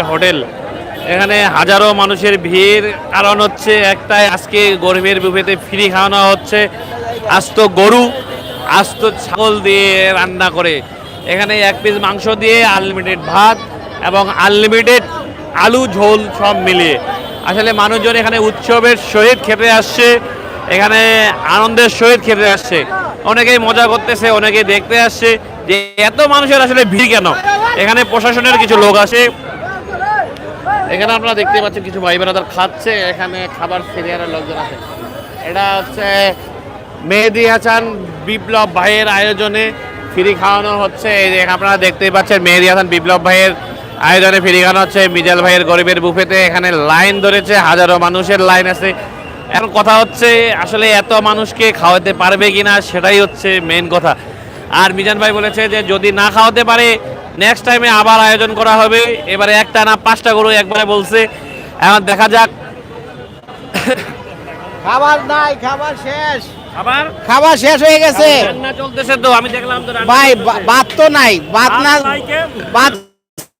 Hotel. এখানে হাজারো মানুষের ভিড়। কারণ হচ্ছে একটাই, আজকে গরমের বুফেতে ফ্রি খাওয়ানো হচ্ছে। আস্ত গরু, আস্ত ছাগল দিয়ে রান্না করে। এখানে এক পিস মাংস দিয়ে আনলিমিটেড ভাত এবং আনলিমিটেড আলু, ঝোল সব মিলিয়ে। আসলে মানুষজন এখানে উৎসবের সহিত খেতে আসছে। এখানে আনন্দের সহিত খেতে আসছে। অনেকেই মজা করতেছে, অনেকেই দেখতে আসছে যে এত মানুষের আসলে ভিড় কেন? এখানে প্রশাসনের কিছু লোক আসে। এখানে আপনারা দেখতে পাচ্ছেন কিছু ভাই বোনেরা খাচ্ছে, এখানে খাবার সিরিয়ারের লোকজন আছে। এটা হচ্ছে মেহেদি হাসান বিপ্লব ভাইয়ের আয়োজনে ফ্রি খাওয়ানো হচ্ছে। এই আপনারা দেখতেই পাচ্ছেন মেহেদি হাসান বিপ্লব ভাইয়ের আয়োজনে ফ্রি খাওয়ানো হচ্ছে। মিজাল ভাইয়ের গরিবের বুফেতে এখানে লাইন ধরেছে, হাজারো মানুষের লাইন আছে। এখন কথা হচ্ছে, আসলে এত মানুষকে খাওয়াতে পারবে কিনা সেটাই হচ্ছে মেন কথা। আর মিজান ভাই বলেছে যে যদি না খাওয়াতে পারে নেক্সট টাইমে আবার আয়োজন করা হবে। এবারে একটা না পাঁচটা গরু একবারে বলছে। এখন দেখা যাক। খাবার নাই খাবার শেষ। খাবার শেষ হয়ে গেছে। রান্না চলতেছে তো আমি দেখলাম তো ভাই ভাত তো নাই। ভাত না ভাত নাই কেন? ভাত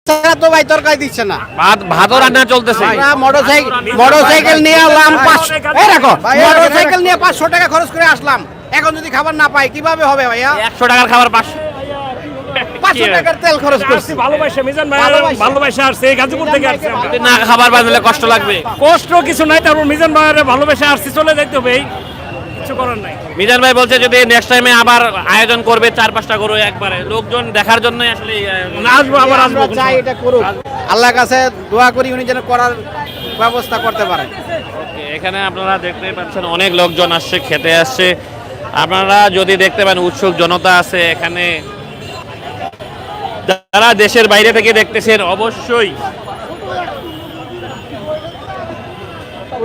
ছাড়া তো ভাই তরকারি দিচ্ছে না। ভাত ভাতও রান্না চলতেছে। আমরা মোটরসাইকেল মোটরসাইকেল নিয়ে এলাম পাঁচশো এই রাখো মোটরসাইকেল নিয়ে পাঁচশো টাকা খরচ করে আসলাম। এখন যদি খাবার না পাই কীভাবে হবে ভাইয়া? একশো টাকার খাবার পাঁচশো। পাঁচশো টাকার তেল খরচ করছি। ভালোবাসা মিজান ভাই ভালোবাসা। ভালোবাসা আসছে গাজীপুর থেকে আসছে। না খাবার বাঁধলে কষ্ট লাগবে। কষ্ট কিছু নাই তারপর মিজান ভাইয়ের ভালোবাসা আসছি চলে যাইতে হবে কিছু করার নাই। মিজান ভাই বলছে যদি নেক্সট টাইমে আবার আয়োজন করবে চার পাঁচটা গরু একবারে লোকজন দেখার জন্য আসলে এই আয়োজন। না, আসব আবার আসব চাই এটা করুক। আল্লাহর কাছে দোয়া করি উনি যেন করার ব্যবস্থা করতে পারেন। এখানে আপনারা দেখতে পাচ্ছেন অনেক লোকজন আসছে খেতে আসছে। আপনারা যদি দেখতে পান উৎসুক জনতা আছে এখানে যারা দেশের বাইরে থেকে দেখতেছেন অবশ্যই।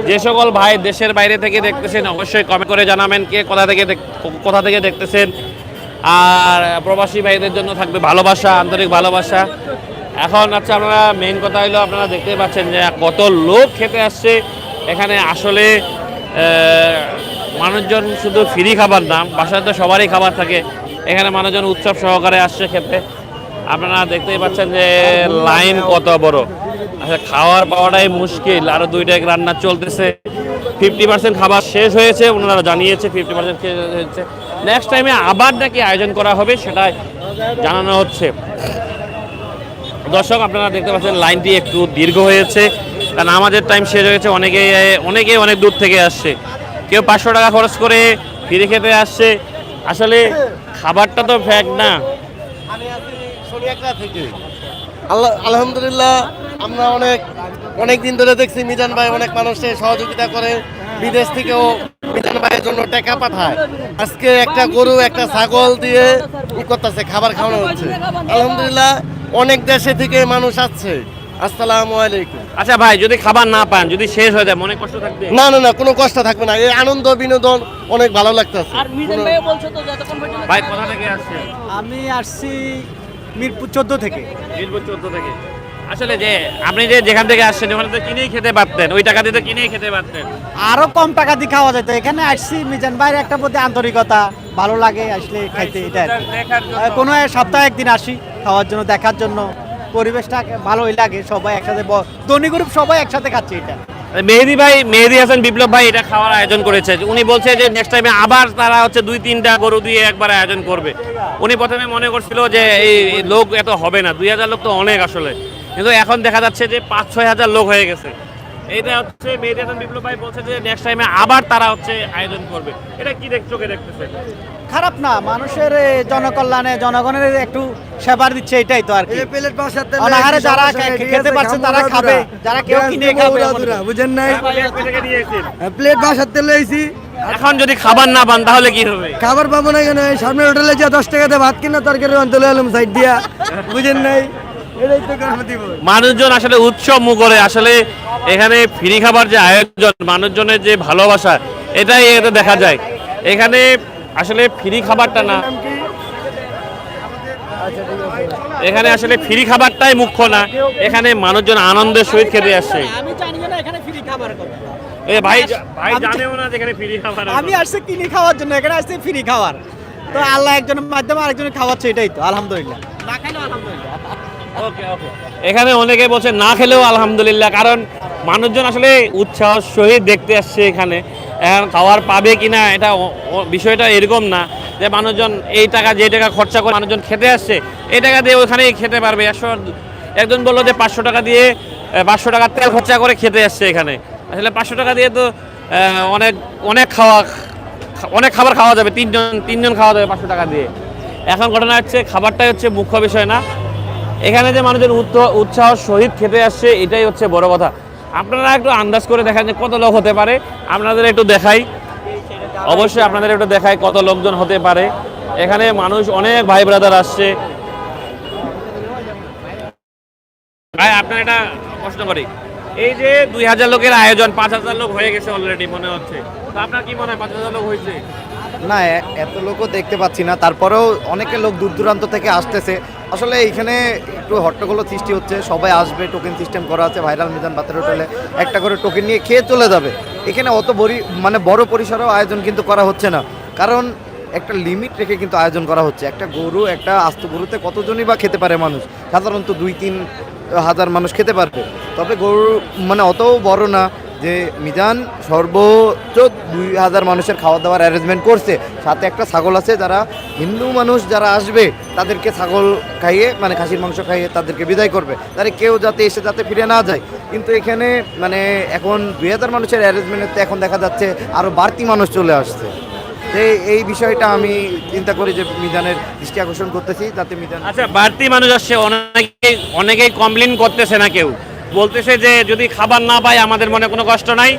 যে সকল ভাই দেশের বাইরে থেকে দেখতেছেন, অবশ্যই কমেন্ট করে জানাবেন কে কোথা থেকে কোথা থেকে দেখতেছেন। আর প্রবাসী ভাইদের জন্য থাকবে ভালোবাসা, আন্তরিক ভালোবাসা। এখন আচ্ছা আপনারা মেইন কথা হলো, আপনারা দেখতে পাচ্ছেন যে কত লোক খেতে আসছে। এখানে আসলে মানুষজন শুধু ফ্রি খাবার না, বাসায় তো সবারই খাবার থাকে। এখানে মানুষজন উৎসব সহকারে আসছে খেতে। আপনারা দেখতেই পাচ্ছেন যে লাইন কত বড়। আচ্ছা খাওয়ার পাওয়াটাই মুশকিল, আরও দুইটা রান্না চলতেছে। ফিফটি পার্সেন্ট খাবার শেষ হয়েছে, ওনারা জানিয়েছে ফিফটি পার্সেন্ট শেষ হয়েছে। নেক্সট টাইমে আবার নাকি আয়োজন করা হবে সেটা জানানো হচ্ছে। দর্শক, আপনারা দেখতে পাচ্ছেন লাইনটি একটু দীর্ঘ হয়েছে, কারণ আমাদের টাইম শেষ হয়েছে অনেকে অনেকে অনেক দূর থেকে আসছে। কেউ পাঁচশো টাকা খরচ করে ফিরে খেতে আসছে। আসলে খাবারটা তো ফ্যাক্ট না। আল্লাহ আলহামদুলিল্লাহ আমরা অনেক অনেক দিন ধরে দেখছি মিজান ভাই অনেক মানুষের সহযোগিতা করে বিদেশ থেকেও মিজান ভাইয়ের জন্য টাকা পাঠায়। আজকে একটা গরু একটা ছাগল দিয়ে ই করতেছে? খাবার খাওয়ানো হচ্ছে। আলহামদুলিল্লাহ অনেক দেশে থেকে মানুষ আসছে। আসসালামু আলাইকুম। আচ্ছা ভাই যদি খাবার না পান যদি শেষ হয়ে যায় মনে কষ্ট থাকবে? না না না কোনো কষ্ট থাকবে না। এই আনন্দ বিনোদন অনেক ভালো লাগতেছে। আর মিজান ভাই বলছো তো যতক্ষণ ভাই কোথা থেকে আসছেন? আমি আসছি মিরপুর চোদ্দ থেকে। মিরপুর চোদ্দ থেকে। আসলে যে আপনি যে যেখান থেকে আসছেন ওখানে তো কিনেই খেতে পারতেন। ওই টাকা দিয়ে তো কিনেই খেতে পারতেন। আরও কম টাকা দিয়ে খাওয়া যেত। এখানে আসছি মিজান ভাইয়ের একটা প্রতি আন্তরিকতা। ভালো লাগে আসলে খাইতে এটা কোনো এক সপ্তাহে একদিন আসি খাওয়ার জন্য দেখার জন্য। পরিবেশটা ভালোই লাগে সবাই একসাথে ধনী গ্রুপ সবাই একসাথে খাচ্ছে এটা। মেহেদি ভাই, মেহেদি হাসান বিপ্লব ভাই এটা খাওয়ার আয়োজন করেছে। উনি বলছে যে নেক্সট টাইমে আবার তারা হচ্ছে দুই, তিনটা গরু দিয়ে একবার আয়োজন করবে। উনি প্রথমে মনে করছিল যে এই লোক এত হবে না, দুই হাজার লোক তো অনেক আসলে। কিন্তু এখন দেখা যাচ্ছে যে পাঁচ, ছয় হাজার লোক হয়ে গেছে। এইটা হচ্ছে মেহেদি হাসান বিপ্লব ভাই বলছে যে নেক্সট টাইমে আবার তারা হচ্ছে আয়োজন করবে। এটা কি দেখ চোখে দেখতেছে? খারাপ না মানুষের জনকল্যাণে জনগণের একটু সেবার দিচ্ছে এটাই তো আর কি। অনাহারে যারা খেতে পারছে তারা খাবে। যারা কেউ কিনে খাবে বুঝেন নাই? নিয়েছেন। প্লেট বাসাতে লইছি। এখন যদি খাবার না পান তাহলে কি হবে? খাবার পাবো না কেন? সামনে হোটেলে যা দশ টাকাতে ভাত কিনা তরকারি অন্তলে এলাম সাইড দিয়া। বুঝেন নাই? মানুষজন আসলে উৎসব মুখরে আসলে এখানে ফ্রি খাবার যে আয়োজন মানুষজনের যে ভালোবাসা এটাই এটা দেখা যায়। এখানে আসলে ফ্রি খাবারটা না। এখানে আসলে ফ্রি খাবারটাই মুখ্য না। এখানে মানুষজন আনন্দের সহিত খেতে আসছে। আমি জানি না এখানে ফ্রি খাবার এ ভাই ভাই জানেও না এখানে ফ্রি খাবার আমি আসছি কিনে খাওয়ার জন্য এখানে আসছি ফ্রি খাবার। তো আল্লাহ একজনের মাধ্যমে আরেকজনের খাওয়াচ্ছে এটাই তো আলহামদুলিল্লাহ। না খাইলে আলহামদুলিল্লাহ। ওকে ওকে। এখানে অনেকে বলছে না খেলেও আলহামদুলিল্লাহ কারণ মানুষজন আসলে উৎসাহ সহিত দেখতে আসছে এখানে। এখন খাওয়ার পাবে কিনা এটা ও- ও- বিষয়টা এরকম না যে মানুষজন এই টাকা, যে টাকা খরচা করে মানুষজন খেতে আসছে, এই টাকা দিয়ে ওখানেই খেতে পারবে। একশো, একজন বলল যে পাঁচশো টাকা দিয়ে পাঁচশো টাকা তেল খরচা করে খেতে আসছে এখানে। আসলে পাঁচশো টাকা দিয়ে তো অনেক অনেক খাওয়া, অনেক খাবার খাওয়া যাবে, তিনজন তিনজন খাওয়া যাবে পাঁচশো টাকা দিয়ে। এখন ঘটনা হচ্ছে, খাবারটাই হচ্ছে মুখ্য বিষয় না। এখানে যে মানুষজন উৎস- উৎসাহ, সহিত খেতে আসছে, এটাই হচ্ছে বড় কথা। আপনারা একটু আন্দাজ করে দেখেন যে কত লোক হতে পারে। আপনাদের একটু দেখাই। অবশ্যই আপনাদের একটু দেখাই কত লোকজন হতে পারে। এখানে মানুষ অনেক ভাই ব্রাদার আসছে। ভাই, আপনার এটা প্রশ্ন করি। এই যে দুই হাজার লোকের আয়োজন, পাঁচ হাজার লোক হয়ে গেছে অলরেডি মনে হচ্ছে। তো আপনার কি মনে হয়, পাঁচ হাজার লোক হয়েছে? না এত লোকও দেখতে পাচ্ছি না। তারপরেও অনেকে লোক দূর দূরান্ত থেকে আসতেছে। আসলে এইখানে একটু হট্টগোল সৃষ্টি হচ্ছে। সবাই আসবে টোকেন সিস্টেম করা আছে ভাইরাল মিজান বাতের হোটেলে একটা করে টোকেন নিয়ে খেয়ে চলে যাবে। এখানে অত বড়ি মানে বড় পরিসরেও আয়োজন কিন্তু করা হচ্ছে না। কারণ একটা লিমিট রেখে কিন্তু আয়োজন করা হচ্ছে। একটা গরু, একটা আস্ত গরুতে কতজনই বা খেতে পারে মানুষ? সাধারণত দুই, তিন হাজার মানুষ খেতে পারবে। তবে গরু মানে অতও বড় না। যে মিজান সর্বোচ্চ দুই হাজার মানুষের খাওয়া দাওয়ার অ্যারেঞ্জমেন্ট করছে। সাথে একটা ছাগল আছে যারা হিন্দু মানুষ যারা আসবে, তাদেরকে ছাগল খাইয়ে মানে খাসির মাংস খাইয়ে তাদেরকে বিদায় করবে। তারে কেউ যাতে এসে যাতে ফিরে না যায়। কিন্তু এখানে মানে এখন দুই হাজার মানুষের অ্যারেঞ্জমেন্টে এখন দেখা যাচ্ছে আরও বাড়তি মানুষ চলে আসছে। তো এই- এই বিষয়টা আমি চিন্তা করি যে মিজানের দৃষ্টি আকর্ষণ করতেছি, যাতে মিজান আচ্ছা বাড়তি মানুষ আসছে, অনেকেই অনেকেই কমপ্লেন করতেছে না কেউ। বলতেছে যে যদি খাবার না পাই আমাদের মনে কোনো কষ্ট নাই,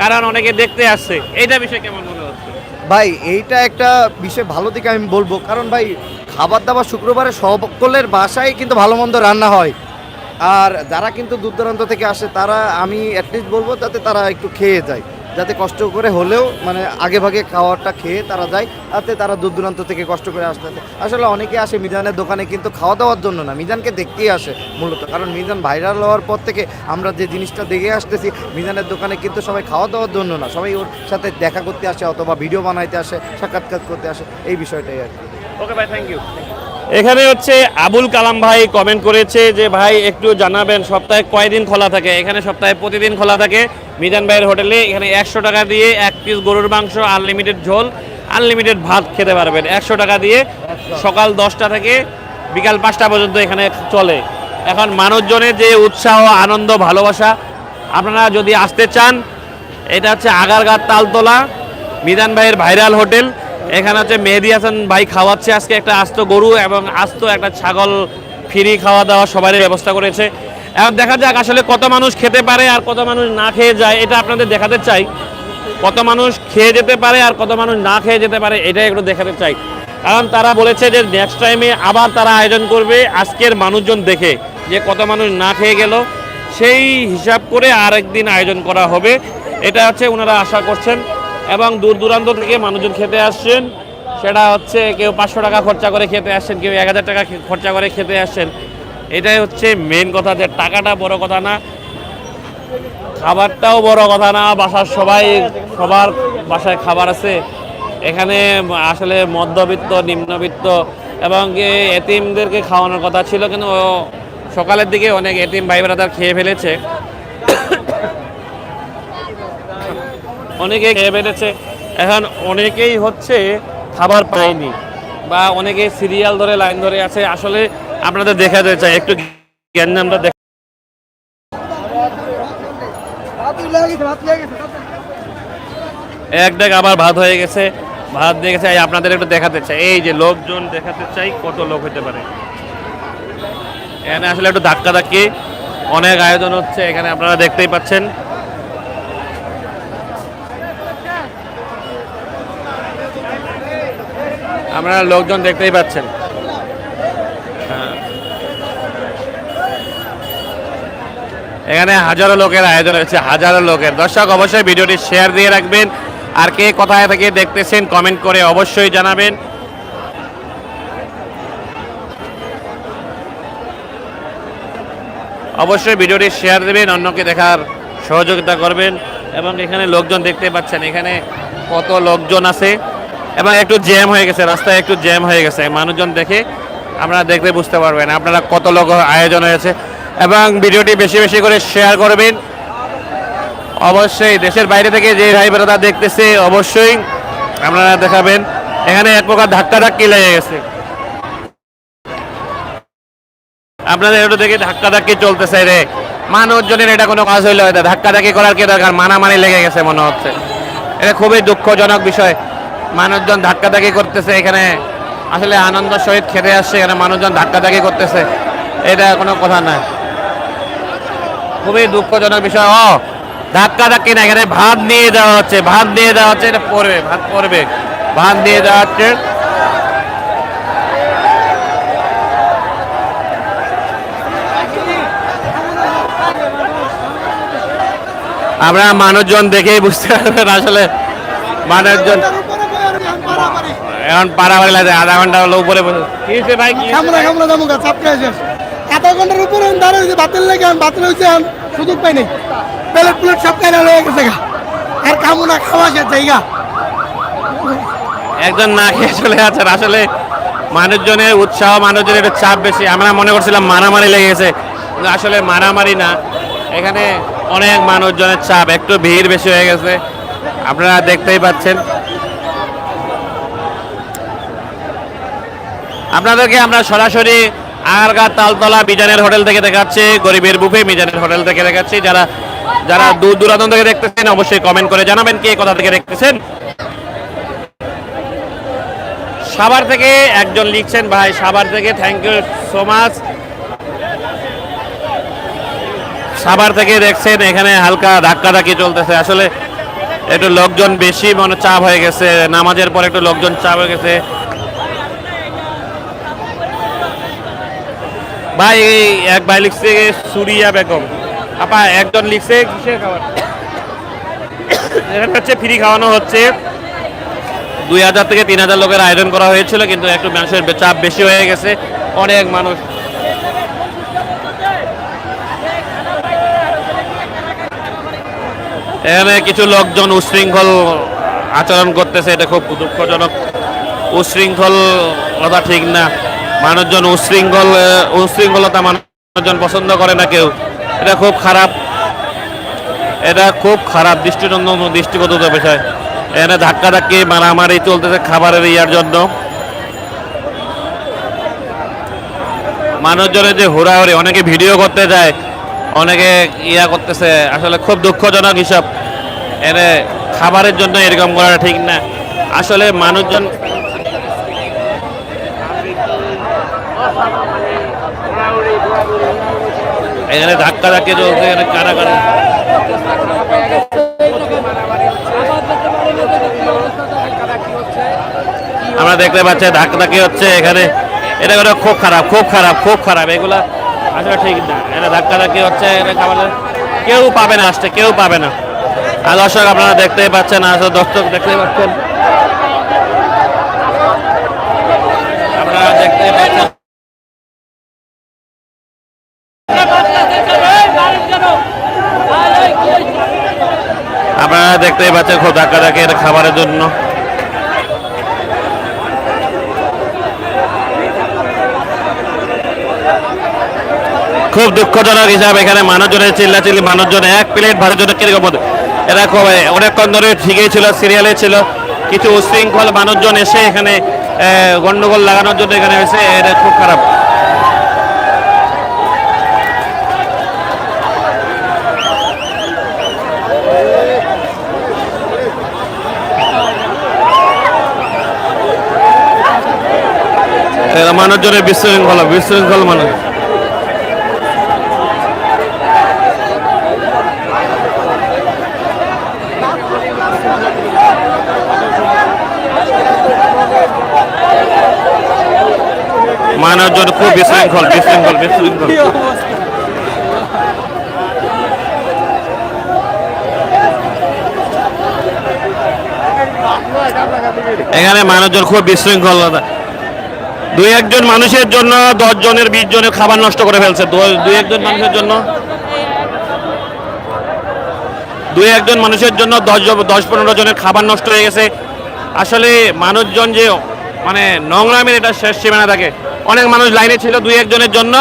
কারণ অনেকে দেখতে আসছে। এইটা বিষয় কেমন মনে হচ্ছে? ভাই, এইটা একটা বিষয় ভালো দিকে আমি বলব। কারণ ভাই খাবার দাবার শুক্রবারে সকলের বাসায় কিন্তু ভালো মন্দ রান্না হয়। আর যারা কিন্তু দূর দূরান্ত থেকে আসে, তারা আমি অ্যাটলিস্ট বলব, যাতে তারা একটু খেয়ে যায়। যাতে কষ্ট করে হলেও মানে আগে ভাগে খাওয়াটা খেয়ে তারা যায়, তাতে তারা দূর দূরান্ত থেকে কষ্ট করে আসতে আসলে অনেকে আসে মিজানের দোকানে কিন্তু খাওয়া দাওয়ার জন্য না, মিজানকে দেখতেই আসে মূলত। কারণ মিজান ভাইরাল হওয়ার পর থেকে আমরা যে জিনিসটা দেখে আসতেছি, মিজানের দোকানে কিন্তু সবাই খাওয়া দাওয়ার জন্য না, সবাই ওর সাথে দেখা করতে আসে অথবা ভিডিও বানাইতে আসে, সাক্ষাৎকার করতে আসে, এই বিষয়টাই আর কি। ওকে ভাই থ্যাংক ইউ এখানে হচ্ছে আবুল কালাম ভাই কমেন্ট করেছে যে, ভাই, একটু জানাবেন, সপ্তাহে কয়দিন খোলা থাকে? এখানে সপ্তাহে প্রতিদিন খোলা থাকে। মিজান ভাইয়ের হোটেলে এখানে একশো টাকা দিয়ে এক পিস গরুর মাংস আনলিমিটেড ঝোল আনলিমিটেড ভাত খেতে পারবেন। একশো টাকা দিয়ে সকাল দশটা থেকে বিকাল পাঁচটা পর্যন্ত এখানে চলে। এখন মানুষজনের যে উৎসাহ, আনন্দ, ভালোবাসা, আপনারা যদি আসতে চান, এটা হচ্ছে আগারগাঁ তালতলা, মিজান ভাইয়ের ভাইরাল হোটেল এখানে হচ্ছে মেহেদি হাসান ভাই খাওয়াচ্ছে আজকে একটা আস্ত গরু এবং আস্ত একটা ছাগল ফ্রি খাওয়া দাওয়া সবারই ব্যবস্থা করেছে। এখন দেখা যাক আসলে কত মানুষ খেতে পারে আর কত মানুষ না খেয়ে যায়, এটা আপনাদের দেখাতে চাই। কত মানুষ খেয়ে যেতে পারে আর কত মানুষ না খেয়ে যেতে পারে, এটাই একটু দেখাতে চাই। কারণ তারা বলেছে যে নেক্সট টাইমে আবার তারা আয়োজন করবে আজকের মানুষজন দেখে যে কত মানুষ না খেয়ে গেল। সেই হিসাব করে আরেকদিন আয়োজন করা হবে, এটা হচ্ছে ওনারা আশা করছেন। এবং দূর দূরান্ত থেকে মানুষজন খেতে আসছেন। সেটা হচ্ছে কেউ পাঁচশো টাকা খরচা করে খেতে আসছেন, কেউ এক হাজার টাকা খরচা করে খেতে আসছেন। এটাই হচ্ছে মেন কথা যে টাকাটা বড় কথা না, খাবারটাও বড় কথা না, বাসার সবাই, সবার বাসায় খাবার আছে। এখানে আসলে মধ্যবিত্ত, নিম্নবিত্ত এবং এতিমদেরকে খাওয়ানোর কথা ছিল, কিন্তু সকালের দিকে অনেক এতিম ভাই ব্রাদার খেয়ে ফেলেছে। অনেকে খেয়ে বেড়েছে এখন অনেকেই হচ্ছে খাবার পায়নি বা অনেকে সিরিয়াল ধরে লাইন ধরে আছে। আসলে আপনাদের দেখা যায়, চাই একটু জ্ঞানজামটা দেখ এক ডেক আবার ভাত হয়ে গেছে। ভাত দিয়ে গেছে। আপনাদের একটু দেখাতে চাই। এই যে লোকজন দেখাতে চাই, কত লোক হতে পারে। এখানে আসলে একটু ধাক্কা ধাক্কি অনেক আয়োজন হচ্ছে। এখানে আপনারা দেখতেই পাচ্ছেন। আপনারা লোকজন দেখতেই পাচ্ছেন। এখানে হাজারো লোকের আয়োজন হয়েছে, হাজারো লোকের। দর্শক, অবশ্যই ভিডিওটি শেয়ার দিয়ে রাখবেন। আর কে কোথায় থেকে দেখতেছেন কমেন্ট করে অবশ্যই জানাবেন। অবশ্যই ভিডিওটি শেয়ার দেবেন, অন্যকে দেখার সহযোগিতা করবেন। এবং এখানে লোকজন দেখতে পাচ্ছেন, এখানে কত লোকজন আছে। এবং একটু জ্যাম হয়ে গেছে, রাস্তায় একটু জ্যাম হয়ে গেছে। মানুষজন দেখে আপনারা দেখলে বুঝতে পারবেন আপনারা কত লোক আয়োজন হয়েছে। এবং ভিডিওটি বেশি বেশি করে শেয়ার করবেন। অবশ্যই দেশের বাইরে থেকে যে ভাই বেড়াদা দেখতেছে, অবশ্যই আপনারা দেখাবেন। এখানে এক প্রকার ধাক্কা ধাক্কি লেগে গেছে। আপনাদের একটু দেখে ধাক্কা ধাক্কি চলতেছে রে। মানুষজনের এটা কোনো কাজ হইল এটা ধাক্কা ধাক্কি করার কি দরকার? মানামানি লেগে গেছে মনে হচ্ছে। এটা খুবই দুঃখজনক বিষয়। মানুষজন ধাক্কা ধাক্কি করতেছে, এখানে আসলে আনন্দ সহিত খেতে আসছে, এখানে মানুষজন ধাক্কা ধাক্কি করতেছে। এটা কোনো কথা না খুবই দুঃখজনক বিষয়। ও ধাক্কা ধাক্কি না, এখানে ভাত নিয়ে দেওয়া হচ্ছে, ভাত দিয়ে দেওয়া হচ্ছে, এটা পড়বে, ভাত পড়বে। ভাত দিয়ে দেওয়া হচ্ছে। আমরা মানুষজন দেখেই বুঝতে পারবেন আসলে মানুষজন এখন পারাবাড়ি লাগে আধা ঘণ্টা হলো উপরে কি হয়েছে ভাই কি চাপকে আসে ঘণ্টার উপরে আমি দাঁড়িয়ে হয়েছে বাতিল লেগে আমি বাতিল হয়েছে আমি সুযোগ পাই নাই। প্লেট প্লেট সব লয়ে গেছে গা। আর খামু না খাওয়া শেষ জায়গা একজন না খেয়ে চলে যাচ্ছেন আসলে মানুষজনের উৎসাহ মানুষজনের একটু চাপ বেশি। আমরা মনে করছিলাম মারামারি লেগে গেছে কিন্তু আসলে মারামারি না। এখানে অনেক মানুষজনের চাপ একটু ভিড় বেশি হয়ে গেছে। আপনারা দেখতেই পাচ্ছেন। আপনাদেরকে আমরা সরাসরি আগারগা তালতলা মিজানের হোটেল থেকে দেখাচ্ছি, গরিবের বুফে মিজানের হোটেল থেকে দেখাচ্ছি। যারা যারা দূর দূরান্ত থেকে দেখতেছেন, অবশ্যই কমেন্ট করে জানাবেন কে কোথা থেকে দেখতেছেন। সাভার থেকে একজন লিখছেন, ভাই, সাভার থেকে thank you so much Savar থেকে দেখছেন, এখানে হালকা ধাক্কা ধাক্কি চলতেছে। আসলে একটু লোকজন বেশি মনে চাপ হয়ে গেছে, নামাজের পর একটু লোকজন চাপ হয়ে গেছে। ভাই এক ভাই লিখছে সুরিয়া বেগম। আপা, একজন লিখছে কিসের খাবার? এখানে হচ্ছে ফ্রি খাওয়ানো হচ্ছে। দুই হাজার থেকে তিন হাজার লোকের আয়োজন করা হয়েছিল, কিন্তু একটু মানুষের চাপ বেশি হয়ে গেছে। অনেক মানুষ। এখানে কিছু লোকজন উশৃঙ্খল আচরণ করতেছে, এটা খুব দুঃখজনক। উশৃঙ্খলতা ঠিক না। মানুষজন উশৃঙ্খল উশৃঙ্খলতা মানুষজন পছন্দ করে না কেউ। এটা খুব খারাপ। এটা খুব খারাপ দৃষ্টিনন্দন দৃষ্টিগত বিষয়। এখানে ধাক্কা ধাক্কি, মারামারি চলতেছে খাবারের ইয়ার জন্য। মানুষজনের যে হুড়াহুড়ি, অনেকে ভিডিও করতে যায়, অনেকে ইয়া করতেছে, আসলে খুব দুঃখজনক হিসাব। এনে খাবারের জন্য এরকম করাটা ঠিক না। আসলে মানুষজন এখানে ধাক্কা ধাক্কি চলছে, এখানে কারাগারি। আমরা দেখতে পাচ্ছি ধাক্কা ধাক্কি হচ্ছে এখানে। এটা করে খুব খারাপ খুব খারাপ খুব খারাপ। এগুলা আসলে ঠিক না। এটা ধাক্কা ধাক্কি হচ্ছে এটা খাবার কেউ পাবে না আসতে, কেউ পাবে না। আর দর্শক, আপনারা দেখতেই পাচ্ছেন আসলে দর্শক দেখতেই পাচ্ছেন। আপনারা দেখতেই পাচ্ছেন আপনারা দেখতেই পাচ্ছেন খুব ধাক্কা ধাক্কি খাবারের জন্য। খুব দুঃখজনক হিসাবে, এখানে মানুষজনের চিল্লা চিল্লি মানুষজন এক প্লেট ভাতের জন্য কীরকম? এরা খুব অনেকক্ষণ ধরে ঠিকই ছিল, সিরিয়ালে ছিল। কিছু উশৃঙ্খল মানুষজন এসে এখানে গন্ডগোল লাগানোর জন্য এখানে এসে এটা খুব খারাপ। এরা মানুষজনের বিশৃঙ্খলা বিশৃঙ্খল মানুষ মানুষজন খুব বিশৃঙ্খল বিশৃঙ্খল বিশৃঙ্খল। এখানে মানুষজন খুব বিশৃঙ্খলতা। দুই একজন মানুষের জন্য দশ জনের, বিশ জনের খাবার নষ্ট করে ফেলছে। দুই একজন মানুষের জন্য? দুই একজন মানুষের জন্য দশ দশ পনেরো জনের খাবার নষ্ট হয়ে গেছে। আসলে মানুষজন যে মানে নোংরামের এটা শেষ সীমানা থাকে। অনেক মানুষ লাইনে ছিল দুই একজনের জন্য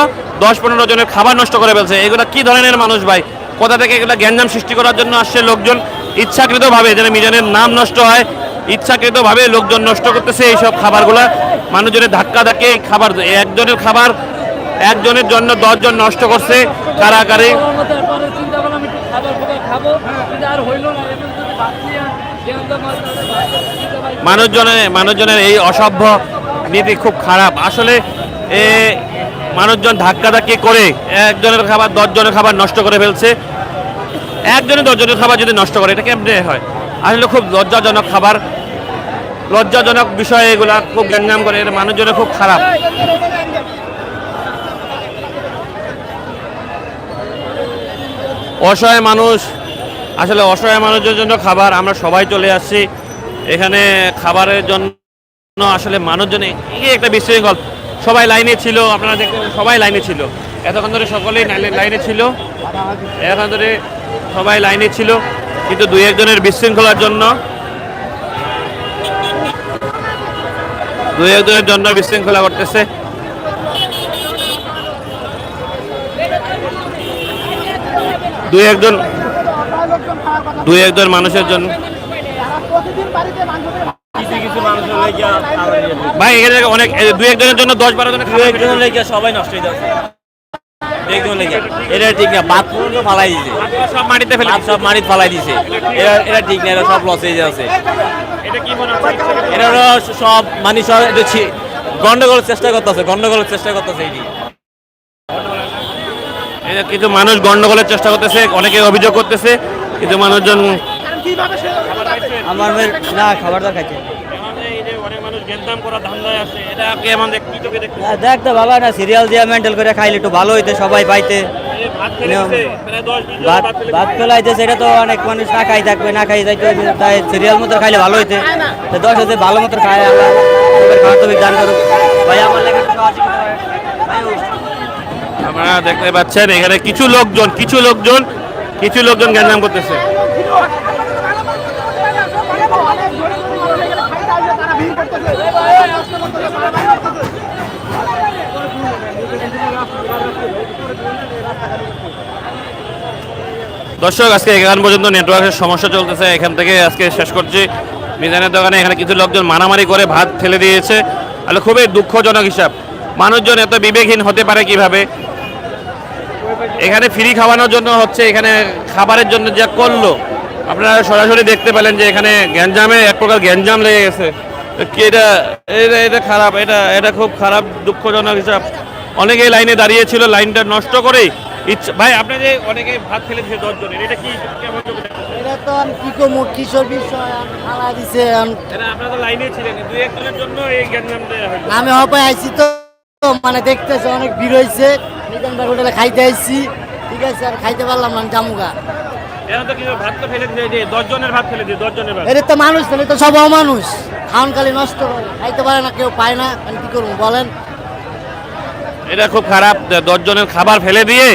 দশ পনেরো জনের খাবার নষ্ট করে ফেলছে। এগুলো কি ধরনের মানুষ ভাই? কোথা থেকে এগুলো গ্যাঞ্জাম সৃষ্টি করার জন্য আসছে লোকজন? ইচ্ছাকৃতভাবে যেন মিজানের নাম নষ্ট হয়, ইচ্ছাকৃতভাবে লোকজন নষ্ট করতেছে এইসব খাবারগুলা। মানুষজনের ধাক্কা ধাক্কে, খাবার, একজনের খাবার, একজনের জন্য দশজন নষ্ট করছে কারাকারি মানুষজনের মানুষজনের এই অসভ্য নীতি খুব খারাপ। আসলে এ মানুষজন ধাক্কা ধাক্কি করে একজনের খাবার, দশজনের খাবার নষ্ট করে ফেলছে। একজনের, দশজনের খাবার যদি নষ্ট করে, এটা কেমনে হয়? আসলে খুব লজ্জাজনক খাবার। লজ্জাজনক বিষয় এগুলা খুব গ্যাঞ্জাম করে এটা মানুষজনের খুব খারাপ। অসহায় মানুষ, আসলে অসহায় মানুষের জন্য খাবার, আমরা সবাই চলে আসছি। এখানে খাবারের জন্য আসলে মানুষজন এই একটা বিশৃঙ্খল। সবাই লাইনে ছিল, আপনারা দেখতে সবাই লাইনে ছিল। এতক্ষণ ধরে সকলেই লাইনে- ছিল। এখন ধরে সবাই লাইনে ছিল, কিন্তু দুই একজনের বিশৃঙ্খলার জন্য দুই একজনের জন্য বিশৃঙ্খলা করতেছে দুই একজন দুই একজন মানুষের জন্য। ভাই, এখানে অনেক দুই একজনের জন্য দশ বারো জনের সবাই নষ্ট হয়ে যাচ্ছে। একজনের লেগে। এটা ঠিক না বাদ পর্যন্ত ফালাই দিছে। সব মাটিতে ফেলে বাদ সব মাটিতে ফালাই দিছে। এটা এটা ঠিক না এটা সব লস এটা কি মনে হচ্ছে? এটা সব মানুষ সব এটা ছি- চেষ্টা করতেছে গন্ডগোলের চেষ্টা করতেছে এটি। কিছু মানুষ গন্ডগোলের চেষ্টা করতেছে অনেকে অভিযোগ করতেছে কিছু মানুষজন আমার না খাবার দাবার খাইছে। অনেক করা ধান্দায় আছে এটা কেমন দেখ কি চোখে দেখতে দেখতে ভালো না সিরিয়াল দিয়ে মেন্টাল করে খাইলে একটু ভালো হইতে সবাই পাইতে। ভাত ফেলাইতে সেটা তো অনেক মানুষ না খাই থাকবে না খাই যাইতে তাই সিরিয়াল মতো খাইলে ভালো হইতে। তো দশ হাজার ভালো মতো খায় আল্লাহ সবার খাওয়ার তো দান করুক। ভাই আমার আপনারা দেখতে পাচ্ছেন এখানে কিছু লোকজন কিছু লোকজন কিছু লোকজন গ্যাঞ্জাম করতেছে। দর্শক, আজকে এখান পর্যন্ত নেটওয়ার্কের সমস্যা চলতেছে। এখান থেকে আজকে শেষ করছি। মিজানের দোকানে এখানে কিছু লোকজন মারামারি করে ভাত ফেলে দিয়েছে। তাহলে খুবই দুঃখজনক হিসাব। মানুষজন এত বিবেকহীন হতে পারে কীভাবে? এখানে ফ্রি খাওয়ানোর জন্য হচ্ছে এখানে খাবারের জন্য যা করল। আপনারা সরাসরি দেখতে পেলেন যে এখানে গ্যাঞ্জামে এক প্রকার গ্যাঞ্জাম লেগে গেছে। এটা? এটা এটা খারাপ, এটা এটা খুব খারাপ, দুঃখজনক হিসাব। অনেকেই লাইনে দাঁড়িয়েছিল লাইনটা নষ্ট করে ইচ্ছা ভাই আপনি যে অনেকে ভাত ফেলে দিয়েছে দশ জনের এটা কি কেমন এটা তো আমি কি করব কিশোর বিষয়? দিছে এটা আপনারা তো লাইনে ছিলেন দুই একজনের জন্য এই গ্যাঞ্জামটা হয়েছে আমি হপায় আইছি তো মানে দেখতেছে অনেক ভিড় হয়েছে হোটেলে খাইতে আইছি ঠিক আছে আর খাইতে পারলাম না জামুগা। এখন তো মানুষ তাহলে তো সব অমানুষ। খাওয়ান খালি নষ্ট করে খাইতে পারে না কেউ পায় না আমি কি করব বলেন। এটা খুব খারাপ যে দশ জনের খাবার ফেলে দিয়ে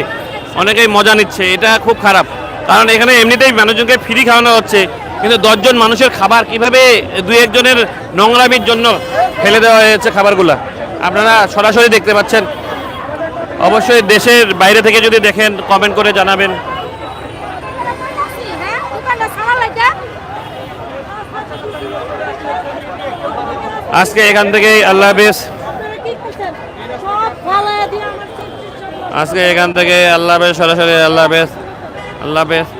অনেকেই মজা নিচ্ছে, এটা খুব খারাপ। কারণ এখানে এমনিতেই মানুষজনকে ফ্রি খাওয়ানো হচ্ছে, কিন্তু দশজন মানুষের খাবার কীভাবে দুই একজনের নোংরামির জন্য ফেলে দেওয়া হয়েছে খাবারগুলো? আপনারা সরাসরি দেখতে পাচ্ছেন। অবশ্যই দেশের বাইরে থেকে যদি দেখেন কমেন্ট করে জানাবেন। আজকে এখান থেকেই আল্লাহ হাফেজ আপনারা কি করছেন সব ফালায় দিয়ে আমার চিপস সব আজকে এখান থেকে আল্লাহ হাফেজ সরাসরি আল্লাহ হাফেজ। আল্লাহ হাফেজ।